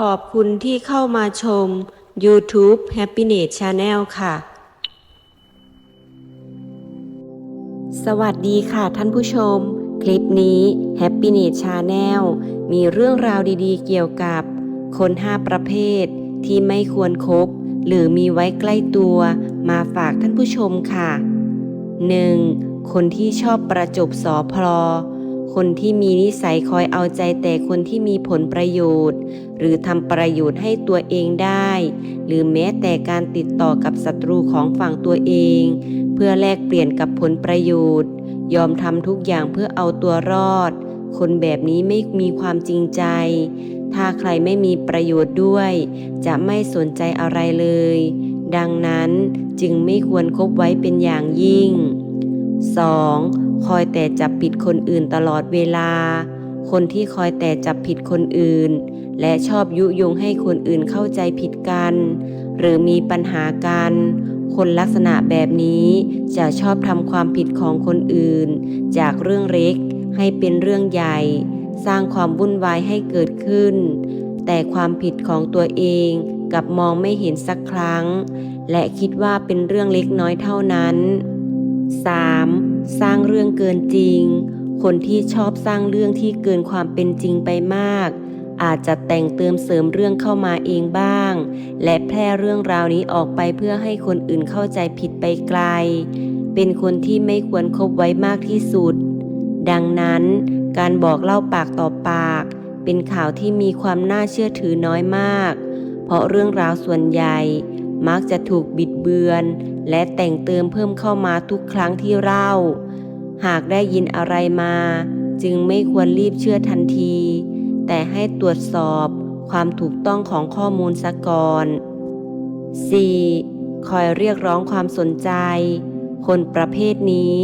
ขอบคุณที่เข้ามาชม YouTube Happiness Channel ค่ะ สวัสดีค่ะท่านผู้ชม คลิปนี้ Happiness Channel มีเรื่องราวดีๆ เกี่ยวกับ คน 5 ประเภทที่ไม่ควรครบหรือมีไว้ใกล้ตัวมาฝากท่านผู้ชมค่ะ 1. คนที่ชอบประจบสอพลอ คนที่มีนิสัยคอยเอาใจแต่คนที่มีผลประโยชน์ หรือทำประโยชน์ให้ตัวเองได้ หรือแม้แต่การติดต่อกับศัตรูของฝั่งตัวเอง เพื่อแลกเปลี่ยนกับผลประโยชน์ ยอมทำทุกอย่างเพื่อเอาตัวรอด คนแบบนี้ไม่มีความจริงใจ ถ้าใครไม่มีประโยชน์ด้วย จะไม่สนใจอะไรเลย ดังนั้นจึงไม่ควรคบไว้เป็นอย่างยิ่ง 2. คอยแต่จับผิดคนอื่นตลอดเวลา คนที่คอยแต่จับผิดคนอื่น และชอบยุยงให้คนอื่นเข้าใจผิดกัน หรือมีปัญหากัน คนลักษณะแบบนี้จะชอบทำความผิดของคนอื่น จากเรื่องเล็กให้เป็นเรื่องใหญ่ สร้างความวุ่นวายให้เกิดขึ้น แต่ความผิดของตัวเองกับมองไม่เห็นสักครั้ง และคิดว่าเป็นเรื่องเล็กน้อยเท่านั้น 3. สร้างเรื่องเกินจริง คนที่ชอบสร้างเรื่องที่เกินความเป็นจริงไปมาก อาจจะแต่งเติมเสริมเรื่องเข้ามาเองบ้าง และแพร่เรื่องราวนี้ออกไปเพื่อให้คนอื่นเข้าใจผิดไปไกล เป็นคนที่ไม่ควรคบไว้มากที่สุด ดังนั้นการบอกเล่าปากต่อปาก เป็นข่าวที่มีความน่าเชื่อถือน้อยมาก เพราะเรื่องราวส่วนใหญ่ มักจะถูกบิดเบือน และแต่งเติมเพิ่มเข้ามาทุกครั้งที่เล่า หากได้ยินอะไรมา จึงไม่ควรรีบเชื่อทันที แต่ให้ตรวจสอบความถูกต้องของข้อมูลซะก่อน 4. คอยเรียกร้องความสนใจ คนประเภทนี้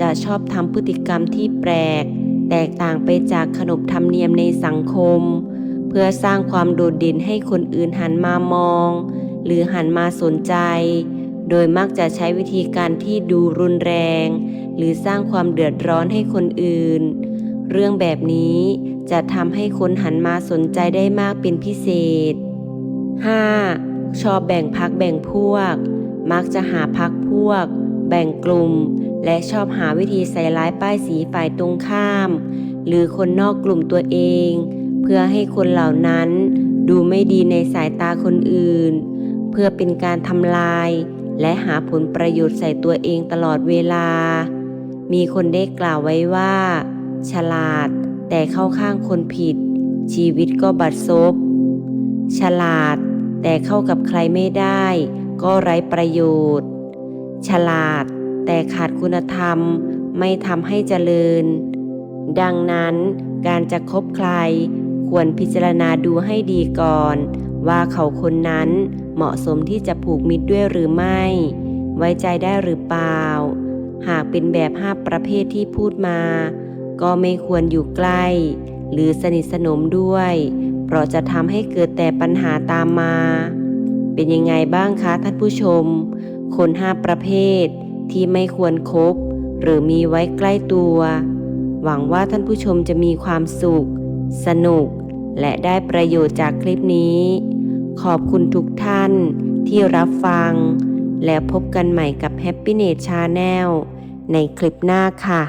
จะชอบทำพฤติกรรมที่แปลก แตกต่างไปจากขนบธรรมเนียมในสังคม เพื่อสร้างความโดดเด่นให้คนอื่นหันมามอง หรือหันมาสนใจ โดยมักจะใช้วิธีการที่ดูรุนแรง หรือสร้างความเดือดร้อนให้คนอื่น เรื่องแบบนี้จะทำให้คนหันมาสนใจได้มากเป็นพิเศษ 5. ชอบแบ่งพักแบ่งพวก มักจะหาพักพวก แบ่งกลุ่ม และชอบหาวิธีใส่ร้ายป้ายสีฝ่ายตรงข้าม หรือคนนอกกลุ่มตัวเอง เพื่อให้คนเหล่านั้นดูไม่ดีในสายตาคนอื่น เพื่อเป็นการทำลาย และหาผลประโยชน์ใส่ตัวเองตลอดเวลา มีคนได้กล่าวไว้ว่า ฉลาด แต่เข้าข้างคนผิด ชีวิตก็บัดซบ ฉลาด แต่เข้ากับใครไม่ได้ ก็ไร้ประโยชน์ ฉลาด แต่ขาดคุณธรรมไม่ทำให้เจริญ ดังนั้นการจะคบใครควรพิจารณาดูให้ดีก่อน ว่าเขาคนนั้นเหมาะสมที่จะผูกมิตรด้วยหรือไม่ ไว้ใจได้หรือเปล่า หากเป็นแบบห้าประเภทที่พูดมา ก็ไม่ควรอยู่ใกล้ หรือสนิทสนมด้วย เพราะจะทำให้เกิดแต่ปัญหาตามมา เป็นยังไงบ้างคะท่านผู้ชม คนห้าประเภทที่ไม่ควรครบหรือมีไว้ใกล้ตัว หวังว่าท่านผู้ชมจะมีความสุข สนุก และได้ประโยชน์จากคลิปนี้ ขอบคุณทุกท่านที่รับฟัง แล้วพบกันใหม่กับ Happy News Channel ในคลิปหน้าค่ะ